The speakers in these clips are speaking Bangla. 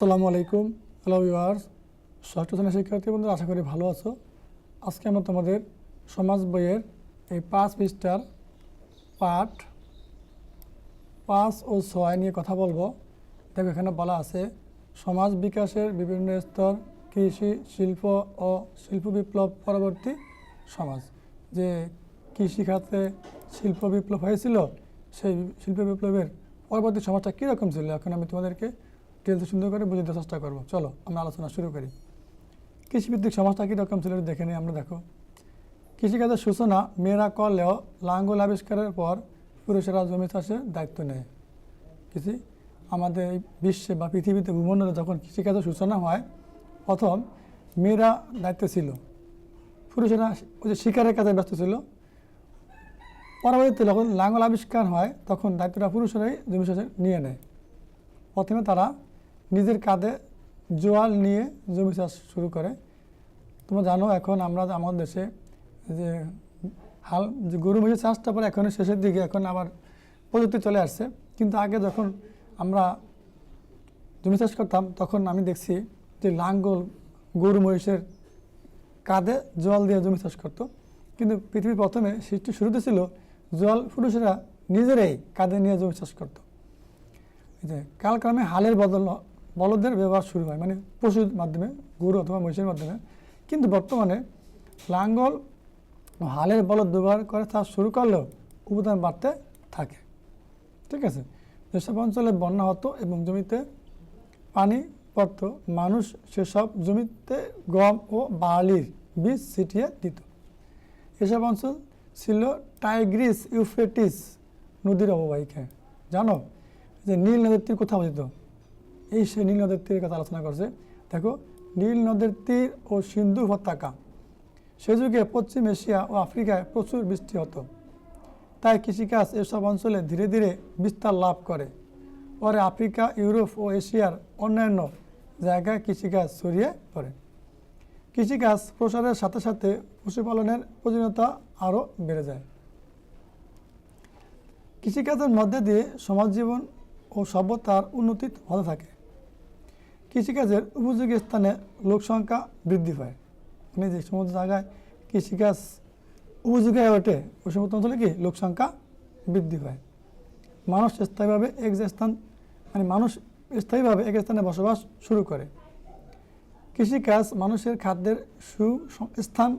আসসালামু আলাইকুম। হ্যালো ভিউয়ার্স ষষ্ঠ শ্রেণির শিক্ষার্থী বন্ধুরা, আশা করি ভালো আছো। আজকে আমরা তোমাদের সমাজ বইয়ের এই পাঁচ পৃষ্ঠার পাঠ পাঁচ ও ছয় নিয়ে কথা বলব। দেখো, এখানে বলা আছে, সমাজ বিকাশের বিভিন্ন স্তর, কৃষি, শিল্প ও শিল্প বিপ্লব পরবর্তী সমাজ। যে কৃষি খাতে শিল্প বিপ্লব হয়েছিল, সেই শিল্প বিপ্লবের পরবর্তী সমাজটা কীরকম ছিল? এখন আমি তোমাদেরকে ডিটেলসে সুন্দর করে বুঝতে চেষ্টা করব। চলো, আমরা আলোচনা শুরু করি। কৃষিভিত্তিক সমাজটা কীরকম ছিল দেখে নিই আমরা, দেখো। কৃষিকাজের সূচনা, মেয়েরা করলেও লাঙ্গল আবিষ্কারের পর পুরুষেরা জমি চাষের দায়িত্ব নেয়। কৃষি, আমাদের বিশ্বে বা পৃথিবীতে ভূমণ্ডলে যখন কৃষিকাজের সূচনা হয়, প্রথম মেয়েরা দায়িত্ব ছিল। পুরুষেরা ওই যে শিকারের কাজে ব্যস্ত ছিল। পরবর্তীতে যখন লাঙ্গল আবিষ্কার হয়, তখন দায়িত্বটা পুরুষেরাই জমি চাষে নিয়ে নেয়। প্রথমে তারা নিজের কাঁধে জোয়াল নিয়ে জমি চাষ শুরু করে। তোমরা জানো এখন আমরা আমাদের দেশে যে হাল, যে গরু মহিষের চাষটা পরে এখন শেষের দিকে এখন আবার প্রযুক্তি চলে আসছে। কিন্তু আগে যখন আমরা জমি চাষ করতাম, তখন আমি দেখছি যে লাঙ্গল গরু মহিষের কাঁধে জল দিয়ে জমি চাষ করতো। কিন্তু পৃথিবীর প্রথমে সৃষ্টি শুরুতে ছিল জল পুরুষেরা নিজেরাই কাঁধে নিয়ে জমি চাষ করতো। যে কালক্রমে হালের বদল বলদের ব্যবহার শুরু হয় মানে পশুর মাধ্যমে, গরু অথবা মহিষের মাধ্যমে। কিন্তু বর্তমানে লাঙ্গল হালের বলদ ব্যবহার করে তা শুরু করলেও উপাদান বাড়তে থাকে। ঠিক আছে? যেসব অঞ্চলে বন্যা হতো এবং জমিতে পানি পড়তো, মানুষ সেসব জমিতে গম ও বার্লির বীজ ছিটিয়ে দিত। এসব অঞ্চল ছিল টাইগ্রিস ইউফ্রেটিস নদীর অববাহিকায় জানো যে নীল নদের কোথাও অবস্থিত? এই সে নীল নদের তীরের কথা আলোচনা করছে। দেখো, নীল নদের তীর ও সিন্ধু উপত্যকা, সে যুগে পশ্চিম এশিয়া ও আফ্রিকায় প্রচুর বৃষ্টি হতো। তাই কৃষিকাজ এসব অঞ্চলে ধীরে ধীরে বিস্তার লাভ করে। পরে আফ্রিকা, ইউরোপ ও এশিয়ার অন্যান্য জায়গায় কৃষিকাজ ছড়িয়ে পড়ে। কৃষিকাজ প্রসারের সাথে সাথে পশুপালনের প্রয়োজনীয়তা আরও বেড়ে যায়। কৃষিকাজের মধ্যে দিয়ে সমাজ জীবন ও সভ্যতার উন্নতি হতে থাকে। কৃষিকাজের উপযোগী স্থানে লোকসংখ্যা বৃদ্ধি পায়। মানে যে সমস্ত জায়গায় কৃষিকাজ উপযোগী হয়ে ওঠে, ওই সমস্ত অঞ্চলে কি লোকসংখ্যা বৃদ্ধি পায়? মানুষ স্থায়ীভাবে এক যে স্থান মানে মানুষ স্থায়ীভাবে এক স্থানে বসবাস শুরু করে। কৃষিকাজ মানুষের খাদ্যের সুস্থান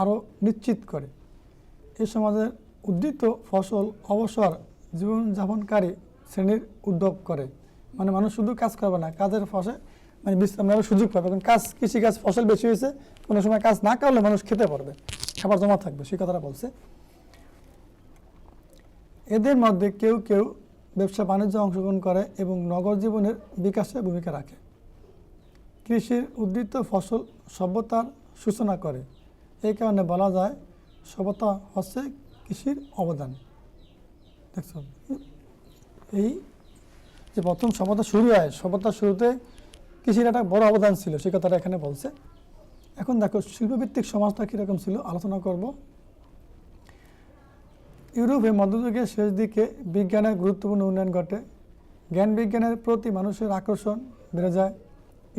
আরও নিশ্চিত করে। এই সমাজের উদ্ধৃত ফসল অবসর জীবনযাপনকারী শ্রেণির উদ্যোগ করে। মানে মানুষ শুধু কাজ করবে না, কাজের ফসে মানে বিশ্রাম নেওয়ার সুযোগ পাবে। কারণ কাজ, কৃষিকাজ ফসল বেশি হয়েছে, কোনো সময় কাজ না করলে মানুষ খেতে পারবে, খাবার জমা থাকবে, সেই কথাটা বলছে। এদের মধ্যে কেউ কেউ ব্যবসা বাণিজ্যে অংশগ্রহণ করে এবং নগর জীবনের বিকাশে ভূমিকা রাখে। কৃষির উদ্ধৃত ফসল সভ্যতার সূচনা করে। এই কারণে বলা যায়, সভ্যতা হচ্ছে কৃষির অবদান। দেখছ? এই যে প্রথম সভ্যতা শুরু হয় সভ্যতার শুরুতে কৃষির একটা বড় অবদান ছিল সে কথাটা এখানে বলছে। এখন দেখো, শিল্পভিত্তিক সমাজটা কীরকম ছিল, আলোচনা করব। ইউরোপে মধ্যযুগের শেষ দিকে বিজ্ঞানের গুরুত্বপূর্ণ উন্নয়ন ঘটে। জ্ঞান বিজ্ঞানের প্রতি মানুষের আকর্ষণ বেড়ে যায়।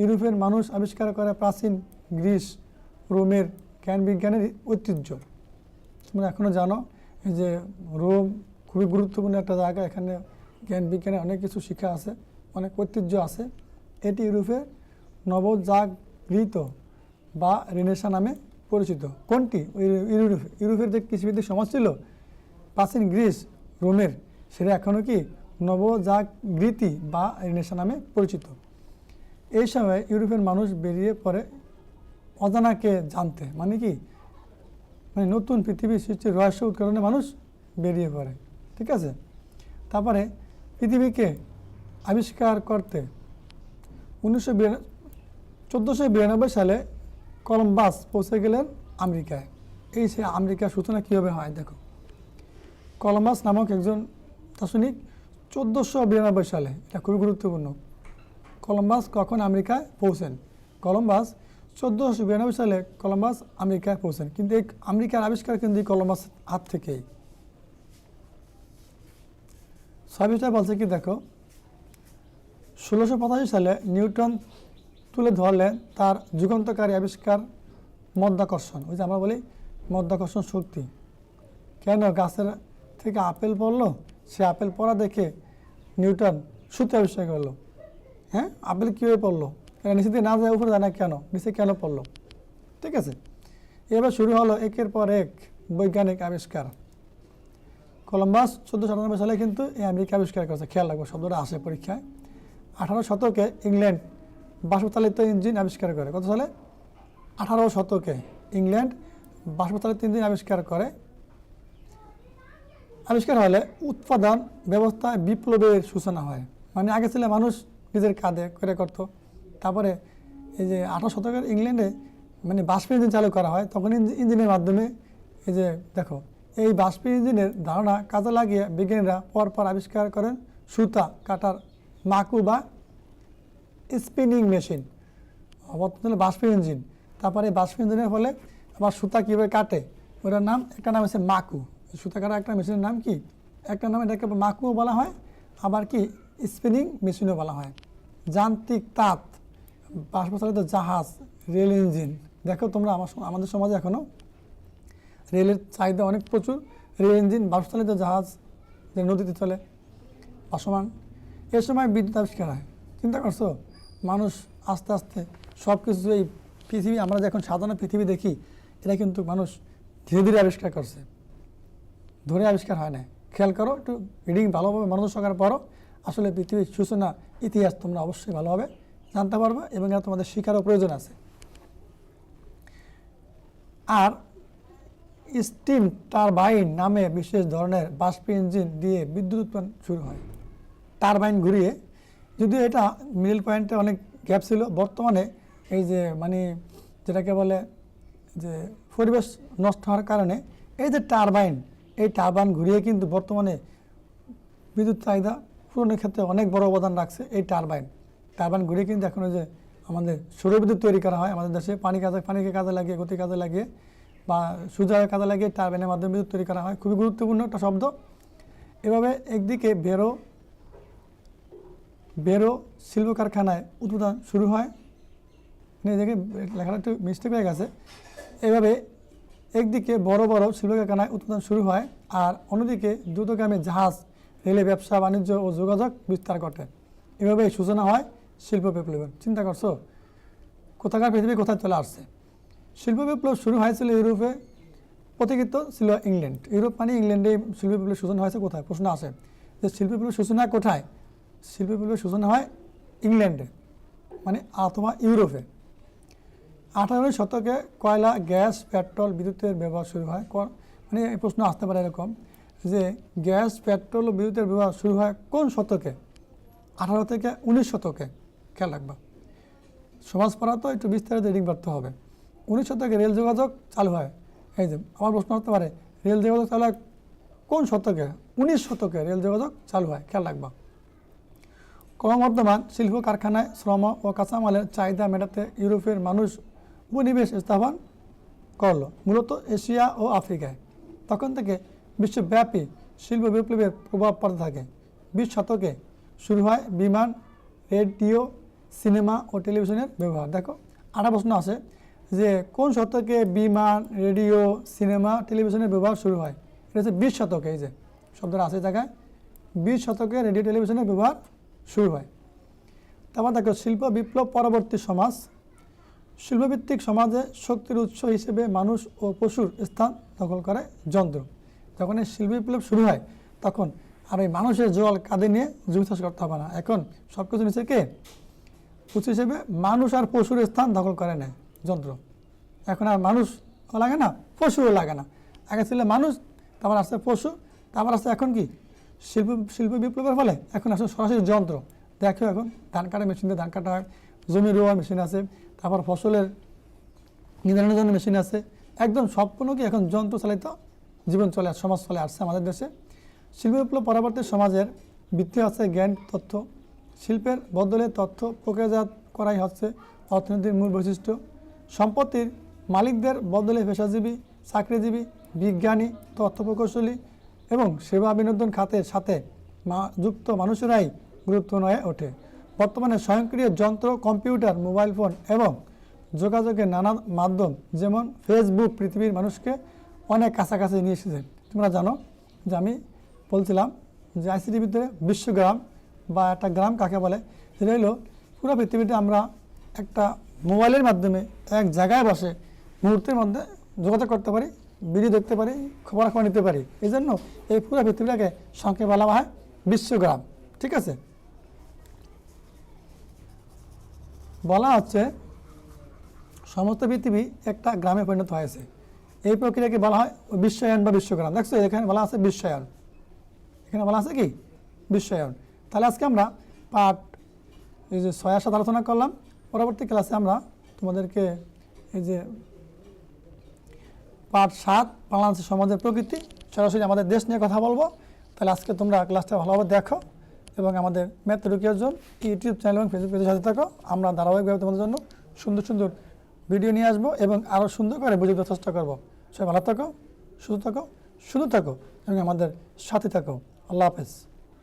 ইউরোপের মানুষ আবিষ্কার করে প্রাচীন গ্রিস, রোমের জ্ঞান বিজ্ঞানের ঐতিহ্য। তোমরা এখনও জানো যে রোম খুবই গুরুত্বপূর্ণ একটা জায়গা, এখানে জ্ঞান বিজ্ঞানে অনেক কিছু শিক্ষা আছে, অনেক ঐতিহ্য আছে। এটি ইউরোপের নবজাগৃত বা রেনেসা নামে পরিচিত। কোনটি? ইউরোপ। ইউরোপের যে কৃষিভিত্তিক সমাজ ছিল, প্রাচীন গ্রিস, রোমের, সেটা এখনও কি নবজাগৃতি বা রেনেসা নামে পরিচিত? এই সময় ইউরোপের মানুষ বেরিয়ে পড়ে অজানাকে জানতে। মানে কি? মানে নতুন পৃথিবীর সৃষ্টির রহস্য উৎকরণে মানুষ বেরিয়ে পড়ে। ঠিক আছে? তারপরে পৃথিবীকে আবিষ্কার করতে উনিশশো চোদ্দোশো বিরানব্বই সালে কলম্বাস পৌঁছে গেলেন আমেরিকায়। এই সে আমেরিকার সূচনা কীভাবে হয় দেখো। কলম্বাস নামক একজন দার্শনিক চোদ্দোশো বিরানব্বই সালে, এটা খুবই গুরুত্বপূর্ণ, কলম্বাস কখন আমেরিকায় পৌঁছেন? কলম্বাস চোদ্দোশো বিরানব্বই সালে কলম্বাস আমেরিকায় পৌঁছেন। কিন্তু এই আমেরিকার আবিষ্কার কিন্তু কলম্বাস হাত থেকেই। ছয় বলছে কি দেখো ষোলোশো সালে নিউটন তুলে ধরলেন তার যুগান্তকারী আবিষ্কার মধ্যাকর্ষণ। ওই যে আমরা বলি মধ্যাকর্ষণ শক্তি। কেন গাছের থেকে আপেল পড়ল? সে আপেল পড়া দেখে নিউটন সূত্র আবিষ্কার করল। হ্যাঁ? আপেল কীভাবে পড়ল? এটা নিচে দিয়ে না যায়, উপরে যায় না কেন? নিচে কেন পড়ল? ঠিক আছে? এবার শুরু হলো একের পর এক বৈজ্ঞানিক আবিষ্কার। কলম্বাস চোদ্দোশো সাতানব্বই সালে কিন্তু এই আমেরিকা আবিষ্কার করেছে। খেয়াল রাখব, শব্দটা আসে পরীক্ষায়। আঠারো শতকে ইংল্যান্ড বাষ্পচালিত ইঞ্জিন আবিষ্কার করে। কত সালে? আঠারো শতকে ইংল্যান্ড বাষ্পচালিত ইঞ্জিন আবিষ্কার করে। আবিষ্কার হলে উৎপাদন ব্যবস্থায় বিপ্লবের সূচনা হয়। মানে আগে ছিল মানুষ নিজের কাঁধে করে করতো। তারপরে এই যে আঠারো শতকের ইংল্যান্ডে মানে বাষ্প ইঞ্জিন চালু করা হয়, তখন ইঞ্জিনের মাধ্যমে এই যে দেখো, এই বাষ্প ইঞ্জিনের ধারণা কাজে লাগিয়ে বিজ্ঞানীরা পরপর আবিষ্কার করেন সুতা কাটার মাকু বা স্পিনিং মেশিন। বর্তমানে বাষ্প ইঞ্জিন। তারপরে বাষ্প ইঞ্জিনের ফলে আবার সুতা কীভাবে কাটে, ওটার নাম, একটা নাম আছে মাকু। সুতা কাটা একটা মেশিনের নাম কি? একটা নাম এটাকে মাকুও বলা হয়, আবার কি? স্পিনিং মেশিনও বলা হয়। যান্ত্রিক তাঁত, বাষ্পচালিত জাহাজ, রেল ইঞ্জিন। দেখো তোমরা আমার আমাদের সমাজে এখনও রেলের চাহিদা অনেক প্রচুর। রেল ইঞ্জিন, বাষ্পচালিত জাহাজ, যে নদীতে চলে ভাসমান এ সময় বিদ্যুৎ আবিষ্কার হয়। চিন্তা করছ? মানুষ আস্তে আস্তে সব কিছু এই পৃথিবী, আমরা যখন সাধারণ পৃথিবী দেখি, এটা কিন্তু মানুষ ধীরে ধীরে আবিষ্কার করছে। ধরে আবিষ্কার হয় না খেয়াল করো, একটু রিডিং ভালোভাবে মনোযোগ সহকারে আসলে পৃথিবীর সূচনা, ইতিহাস তোমরা অবশ্যই ভালোভাবে জানতে পারবে এবং এটা তোমাদের শিখারও প্রয়োজন আছে। আর স্টিম টারবাইন নামে বিশেষ ধরনের বাষ্প ইঞ্জিন দিয়ে বিদ্যুৎ উৎপাদন শুরু হয়। টারবাইন ঘুরিয়ে, যদিও এটা মিডল পয়েন্টে অনেক গ্যাপ ছিল, বর্তমানে এই যে মানে যেটাকে বলে যে পরিবেশ নষ্ট হওয়ার কারণে এই যে টারবাইন, এই টারবাইন ঘুরিয়ে কিন্তু বর্তমানে বিদ্যুৎ চাহিদা পূরণের ক্ষেত্রে অনেক বড় অবদান রাখছে এই টারবাইন। টারবাইন ঘুরিয়ে কিন্তু এখন যে আমাদের সৌরবিদ্যুৎ তৈরি করা হয়, আমাদের দেশে পানি কাজে, পানিকে কাজে লাগিয়ে, গতি কাজে লাগিয়ে বা সূর্যের কাজে লাগিয়ে টারবাইনের মাধ্যমে বিদ্যুৎ তৈরি করা হয়। খুবই গুরুত্বপূর্ণ একটা শব্দ। এভাবে একদিকে বেরো বেরো শিল্প কারখানায় উৎপাদন শুরু হয়। জায়গায় লেখাটা একটু মিস্টেক হয়ে গেছে। এভাবে একদিকে বড় বড় শিল্প কারখানায় উৎপাদন শুরু হয় আর অন্যদিকে দ্রুতগামী জাহাজ, রেলে ব্যবসা, বাণিজ্য ও যোগাযোগ বিস্তার ঘটে। এভাবে সূচনা হয় শিল্প বিপ্লবের। চিন্তা করছ? কোথাকার পৃথিবী কোথায় চলে আসছে? শিল্প বিপ্লব শুরু হয়েছিল ইউরোপে প্রতিকৃত ছিল ইংল্যান্ড। ইউরোপ মানে ইংল্যান্ডে শিল্প বিপ্লবের সূচনা হয়েছে কোথায়? প্রশ্ন আসে যে শিল্প বিপ্লবের সূচনা কোথায়? শিল্প বিপ্লবের সূচনা হয় ইংল্যান্ডে মানে অথবা ইউরোপে। আঠারো শতকে কয়লা, গ্যাস, পেট্রোল, বিদ্যুতের ব্যবহার শুরু হয়। মানে এই প্রশ্ন আসতে পারে এরকম যে গ্যাস, পেট্রোল ও বিদ্যুতের ব্যবহার শুরু হয় কোন শতকে? আঠারো থেকে উনিশ শতকে, খেয়াল রাখবা। সমাজ পড়া তো একটু বিস্তারিত রিডিং করতে হবে। উনিশ শতকে রেল যোগাযোগ চালু হয়। এই যে, আমার প্রশ্ন হতে পারে, রেল যোগাযোগ চালু হয় কোন শতকে? উনিশ শতকে রেল যোগাযোগ চালু হয়, খেয়াল রাখবা। ক্রমবর্ধমান শিল্প কারখানায় শ্রম ও কাঁচামালের চাহিদা মেটাতে ইউরোপের মানুষ উপনিবেশ স্থাপন করল, মূলত এশিয়া ও আফ্রিকায়। তখন থেকে বিশ্বব্যাপী শিল্প বিপ্লবের প্রভাব পড়তে থাকে। বিশ শতকে শুরু হয় বিমান, রেডিও, সিনেমা ও টেলিভিশনের ব্যবহার। দেখো, আরেকটা প্রশ্ন আছে যে কোন শতকে বিমান, রেডিও, সিনেমা, টেলিভিশনের ব্যবহার শুরু হয়? এটা হচ্ছে বিশ শতকে, এই যে শব্দটা আছে জায়গায়। বিশ শতকে রেডিও, টেলিভিশনের ব্যবহার শুরু হয়। তারপর দেখো, শিল্প বিপ্লব পরবর্তী সমাজ। শিল্পভিত্তিক সমাজে শক্তির উৎস হিসেবে মানুষ ও পশুর স্থান দখল করে যন্ত্র। যখন এই শিল্প বিপ্লব শুরু হয়, তখন আর এই মানুষের জল কাঁধে নিয়ে জমি চাষ করতে হবে না। এখন সব কিছু নিচে কে উৎস হিসেবে মানুষ আর পশুর স্থান দখল করে নেয় যন্ত্র। এখন আর মানুষ লাগে না, পশুও লাগে না। আগে ছিল মানুষ, তারপর আসছে পশু, তারপর আসছে এখন কি? শিল্প শিল্প বিপ্লবের ফলে এখন আসলে সরাসরি যন্ত্র। দেখো এখন ধান কাটা মেশিন দিয়ে ধান কাটা হয়, জমি রোয়া মেশিন আছে, তারপর ফসলের নিধনের জন্য মেশিন আছে। একদম সম্পূর্ণ কি এখন যন্ত্র চালিত জীবন চলে, সমাজ চলে আসছে আমাদের দেশে। শিল্প বিপ্লব পরবর্তী সমাজের বৃত্তি আছে জ্ঞান, তথ্য। শিল্পের বদলে তথ্য প্রক্রিয়াজাত করাই হচ্ছে অর্থনীতির মূল বৈশিষ্ট্য। সম্পত্তির মালিকদের বদলে পেশাজীবী, চাকরিজীবী, বিজ্ঞানী, তথ্য প্রকৌশলী এবং সেবা বিনোদন খাতের সাথে যুক্ত মানুষেরাই গুরুত্ব হয়ে ওঠে। বর্তমানে স্বয়ংক্রিয় যন্ত্র, কম্পিউটার, মোবাইল ফোন এবং যোগাযোগের নানা মাধ্যম, যেমন ফেসবুক, পৃথিবীর মানুষকে অনেক কাছাকাছি নিয়ে এসেছে। তোমরা জানো যে আমি বলছিলাম যে আইসিটির ভিতরে বিশ্বগ্রাম বা একটা গ্রাম কাকে বলে? সেটা হলো পুরো পৃথিবীতে আমরা একটা মোবাইলের মাধ্যমে এক জায়গায় বসে মুহূর্তের মধ্যে যোগাযোগ করতে পারি। ভিডিও দেখতে পারি, খবরাখবর নিতে পারি। এই জন্য এই পুরো পৃথিবীটাকে সংক্ষেপে বলা হয় বিশ্বগ্রাম। ঠিক আছে? বলা হচ্ছে সমস্ত পৃথিবী একটা গ্রামে পরিণত হয়েছে। এই প্রক্রিয়াকে বলা হয় বিশ্বায়ন বা বিশ্বগ্রাম। দেখছ, এখানে বলা আছে বিশ্বায়ন। এখানে বলা আছে কি? বিশ্বায়ন। তাহলে আজকে আমরা পাঠ, এই যে ছয়ের সাথে আলোচনা করলাম। পরবর্তী ক্লাসে আমরা তোমাদেরকে এই যে পাঠ সাত, বাংলাদেশের সমাজের প্রকৃতি। সরাসরি আমাদের দেশ নিয়ে কথা বলব। তাহলে আজকে তোমরা ক্লাসটা ভালোভাবে দেখো এবং আমাদের ম্যাথ রুকিয়ার জন্য ইউটিউব চ্যানেল এবং ফেসবুক পেজের সাথে থাকো। আমরা ধারাবাহিকভাবে তোমাদের জন্য সুন্দর সুন্দর ভিডিও নিয়ে আসব এবং আরও সুন্দর করে বুঝে দেওয়ার চেষ্টা করব। সবাই ভালো থাকো, সুস্থ থাকো শুধু থাকো এবং আমাদের সাথে থাকো। আল্লাহ হাফেজ।